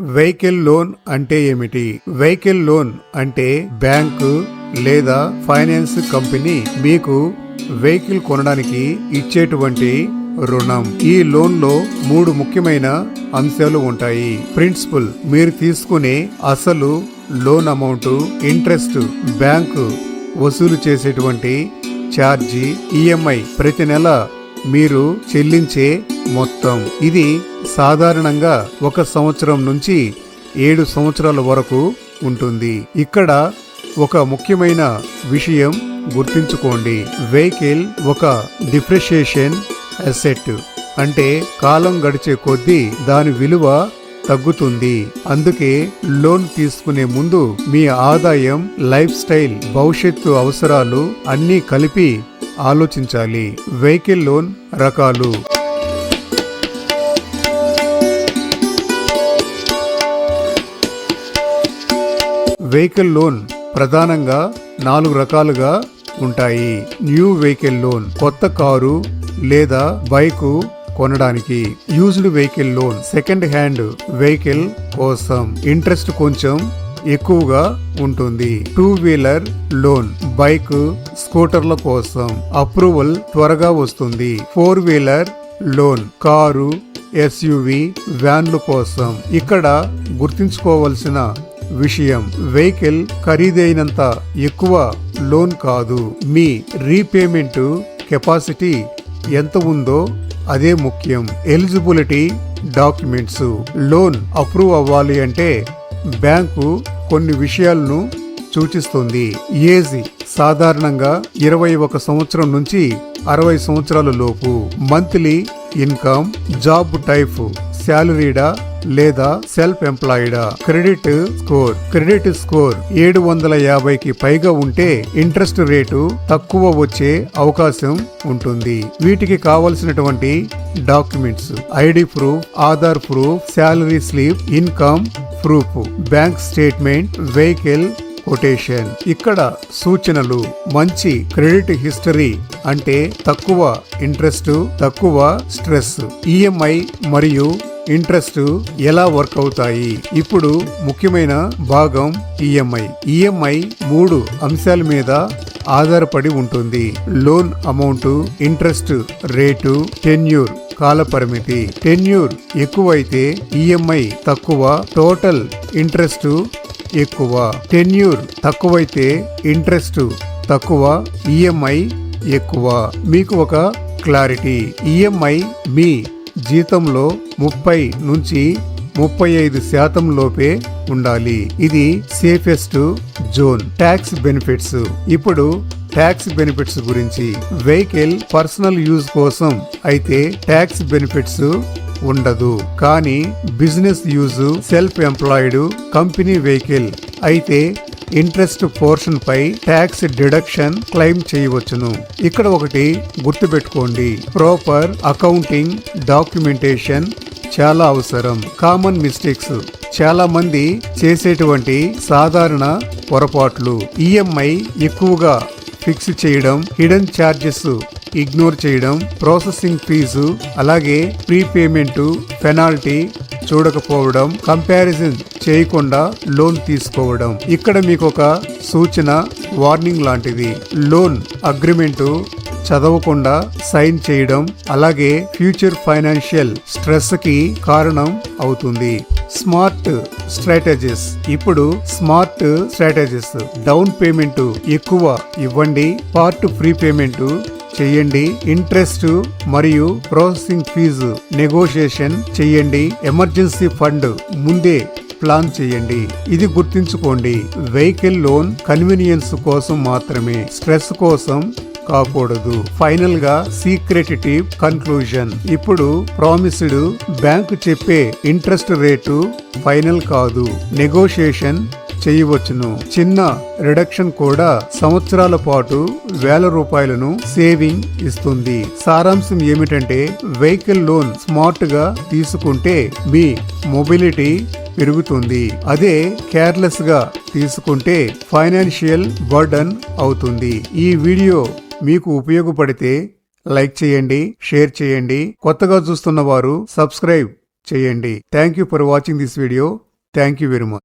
Vehicle loan అంటే ఏమిటి? Vehicle loan అంటే బ్యాంకు లేదా ఫైనాన్స్ కంపెనీ మీకు వెహికల్ కొనడానికి ఇచ్చేటువంటి రుణం. ఈ లోన్లో మూడు ముఖ్యమైన అంశాలు ఉంటాయి. ప్రిన్సిపల్ మీరు తీసుకునే అసలు లోన్ అమౌంట్ ఇంట్రెస్ట్ బ్యాంకు వసూలు చేసేటువంటి ఛార్జీ ఈఎంఐ ప్రతి నెల మీరు చెల్లించే మొత్తం. ఇది సాధారణంగా ఒక సంవత్సరం నుంచి ఏడు సంవత్సరాల వరకు ఉంటుంది. ఇక్కడ ఒక ముఖ్యమైన విషయం గుర్తుంచుకోండి. వెహికల్ ఒక డిప్రిషియేషన్ అసెట్. అంటే కాలం గడిచే కొద్దీ దాని విలువ తగ్గుతుంది. అందుకే లోన్ తీసుకునే ముందు మీ ఆదాయం లైఫ్ స్టైల్ భవిష్యత్తు అవసరాలు అన్నీ కలిపి ఆలోచించాలి. వెహికల్ లోన్ రకాలు. వెహికల్ లోన్ ప్రధానంగా నాలుగు రకాలుగా ఉంటాయి. న్యూ వెహికల్ లోన్ కొత్త కారు లేదా బైకు కొనడానికి. Used vehicle loan second hand vehicle కోసం. ఇంట్రెస్ట్ కొంచెం ఎక్కువగా ఉంటుంది. టూ వీలర్ లోన్ బైక్ స్కూటర్ల కోసం అప్రూవల్ త్వరగా వస్తుంది. Four wheeler loan car SUV వ్యాన్ల కోసం. ఇక్కడ గుర్తుంచుకోవలసిన విషయం వెహికల్ ఖరీదైనంత ఎక్కువ లోన్ కాదు. మీ రీపేమెంట్ కెపాసిటీ ఎంత ఉందో అదే ముఖ్యం. ఎలిజిబిలిటీ డాక్యుమెంట్స్ లోన్ అప్రూవ్ అవ్వాలి అంటే బ్యాంకు కొన్ని విషయాలను సూచిస్తుంది. ఏజ్ సాధారణంగా ఇరవై ఒక సంవత్సరం నుంచి అరవై సంవత్సరాల లోపు. మంత్లీ ఇన్కమ్ జాబ్ టైప్ శాలరీడా లేదా సెల్ఫ్ ఎంప్లాయిడా క్రెడిట్ స్కోర్. క్రెడిట్ స్కోర్ ఏడు వందల యాభైకి పైగా ఉంటే ఇంట్రెస్ట్ రేటు తక్కువ వచ్చే అవకాశం ఉంటుంది. వీటికి కావలసినటువంటి documents ID proof Aadhaar proof salary slip income proof bank statement vehicle quotation. ఇక్కడ సూచనలు మంచి క్రెడిట్ హిస్టరీ అంటే తక్కువ ఇంట్రెస్ట్ తక్కువ స్ట్రెస్ ఈఎంఐ మరియు ఇంట్రెస్ట్ ఎలా వర్క్ అవుతాయి? ఇప్పుడు ముఖ్యమైన భాగం ఈఎంఐ ఈఎంఐ మూడు అంశాల మీద ఆధారపడి ఉంటుంది. Loan amount interest rate tenure కాల పరిమితి టెన్యూర్ ఎక్కువైతే ఈఎంఐ తక్కువ టోటల్ ఇంట్రెస్ట్ ఎక్కువ. టెన్యూర్ తక్కువైతే ఇంట్రెస్ట్ తక్కువ ఈఎంఐ ఎక్కువ. మీకు ఒక క్లారిటీ. ఈఎంఐ మీ జీతంలో ముప్పై నుంచి ముప్పై ఐదు శాతం లోపే ఉండాలి. ఇది సేఫెస్ట్ జోన్. Tax benefits. ఇప్పుడు ట్యాక్స్ బెనిఫిట్స్ గురించి. వెహికల్ పర్సనల్ యూజ్ కోసం అయితే ట్యాక్స్ బెనిఫిట్స్ ఉండదు. కానీ business use self employed company vehicle అయితే ఇంట్రెస్ట్ పోర్షన్ పై ట్యాక్స్ డిడక్షన్ క్లెయిమ్ చేయవచ్చును. ఇక్కడ ఒకటి గుర్తుపెట్టుకోండి. ప్రాపర్ అకౌంటింగ్ డాక్యుమెంటేషన్ చాలా అవసరం. Common mistakes. చాలా మంది చేసేటువంటి సాధారణ పొరపాట్లు. ఈఎంఐ ఎక్కువగా ఫిక్స్ చేయడం హిడెన్ ఛార్జెస్ ఇగ్నోర్ చేయడం ప్రాసెసింగ్ ఫీజు అలాగే ప్రీపేమెంట్ పెనాల్టీ చూడకపోవడం కంపారిజన్ చేయకుండా లోన్ తీసుకోవడం. ఇక్కడ మీకు ఒక సూచన వార్నింగ్ లాంటిది. లోన్ అగ్రిమెంటు చదవకుండా సైన్ చేయడం అలాగే ఫ్యూచర్ ఫైనాన్షియల్ స్ట్రెస్కి కారణం అవుతుంది. Smart strategies. ఇప్పుడు స్మార్ట్ స్ట్రాటజీస్. డౌన్ పేమెంట్ ఎక్కువ ఇవ్వండి పార్ట్ ఫ్రీ పేమెంట్ చేయండి ఇంట్రెస్ట్ మరియు ప్రాసెసింగ్ ఫీజు నెగోషియేషన్ చేయండి ఎమర్జెన్సీ ఫండ్ ముందే ప్లాన్ చేయండి. ఇది గుర్తుంచుకోండి. వెహికల్ లోన్ కన్వీనియన్స్ కోసం మాత్రమే. స్ట్రెస్ కోసం కాకూడదు. ఫైనల్గా సీక్రెట్ టిప్ కన్క్లూజన్. ఇప్పుడు ప్రామిస్డ్ బ్యాంకు చెప్పే ఇంట్రెస్ట్ రేటు ఫైనల్ కాదు. నెగోషియేషన్ చేయవచ్చును. చిన్న రిడక్షన్ కూడా సంవత్సరాల పాటు వేల రూపాయలను సేవింగ్ ఇస్తుంది. సారాంశం ఏమిటంటే వెహికల్ లోన్ స్మార్ట్గా తీసుకుంటే మీ మొబిలిటీ పెరుగుతుంది. అదే కేర్లెస్గా తీసుకుంటే ఫైనాన్షియల్ బర్డన్ అవుతుంది. ఈ వీడియో మీకు ఉపయోగపడితే లైక్ చేయండి షేర్ చేయండి. కొత్తగా చూస్తున్న వారు సబ్స్క్రైబ్ చేయండి. Thank you for watching this video. Thank you very much.